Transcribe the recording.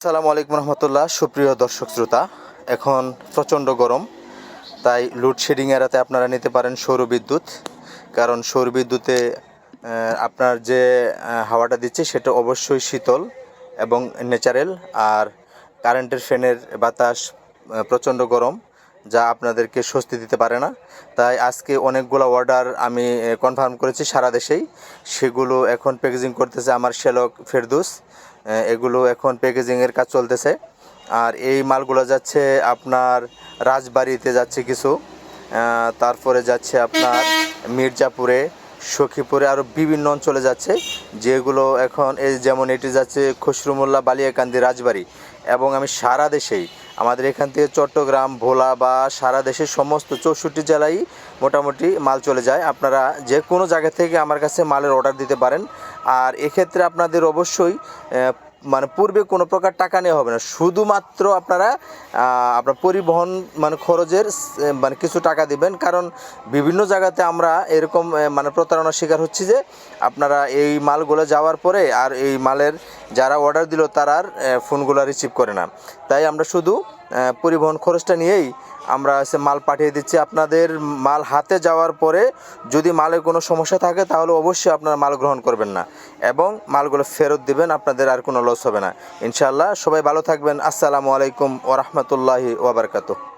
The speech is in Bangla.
আসসালামু আলাইকুম রহমতুল্লাহ, সুপ্রিয় দর্শক শ্রোতা। এখন প্রচণ্ড গরম, তাই লোডশেডিং এড়াতে আপনারা নিতে পারেন সৌর বিদ্যুৎ। কারণ সৌর বিদ্যুতে আপনার যে হাওয়াটা দিচ্ছে সেটা অবশ্যই শীতল এবং ন্যাচারেল আর কারেন্টের ফ্যানের বাতাস প্রচণ্ড গরম। যা আপনাদেরকে স্বস্তি দিতে পারে না। তাই আজকে অনেকগুলো অর্ডার আমি কনফার্ম করেছি সারা দেশেই। সেগুলো এখন প্যাকেজিং করতেছে আমার শেলক ফেরদুস এগুলো এখন প্যাকেজিংয়ের কাজ চলতেছে। আর এই মালগুলো যাচ্ছে আপনার রাজবাড়িতে যাচ্ছে কিছু। তারপরে যাচ্ছে আপনার মির্জাপুরে, সখীপুরে আরও বিভিন্ন অঞ্চলে যাচ্ছে। যেগুলো এখন এই যেমন এটি যাচ্ছে খসরুমুল্লাহ বালিয়াকান্দি রাজবাড়ি। এবং আমি সারা দেশেই আমাদের এখান থেকে চট্টগ্রাম, ভোলা বা সারা দেশের সমস্ত চৌষট্টি জেলায় মোটামুটি মাল চলে যায়। আপনারা যে কোনো জায়গা থেকে আমার কাছে মালের অর্ডার দিতে পারেন। আর এক্ষেত্রে আপনাদের অবশ্যই মানে পূর্বে কোনো প্রকার টাকা নেওয়া হবে না। শুধুমাত্র আপনারা আপনার পরিবহন মানে খরচের মানে কিছু টাকা দিবেন। কারণ বিভিন্ন জায়গাতে আমরা এরকম মানে প্রতারণার শিকার হচ্ছি যে, আপনারা এই মালগুলো যাওয়ার পরে আর এই মালের যারা অর্ডার দিল তারা আর ফোনগুলো রিসিভ করে না। তাই আমরা শুধু পরিবহন খরচটা নিয়েই আমরা সে মাল পাঠিয়ে দিচ্ছি। আপনাদের মাল হাতে যাওয়ার পরে যদি মালের কোনো সমস্যা থাকে তাহলে অবশ্যই আপনারা মাল গ্রহণ করবেন না এবং মালগুলো ফেরত দিবেন, আপনাদের আর কোনো লস হবে না। ইনশাআল্লাহ সবাই ভালো থাকবেন। আসসালামু আলাইকুম ওরহমতুল্লাহি ওবরকাতুহ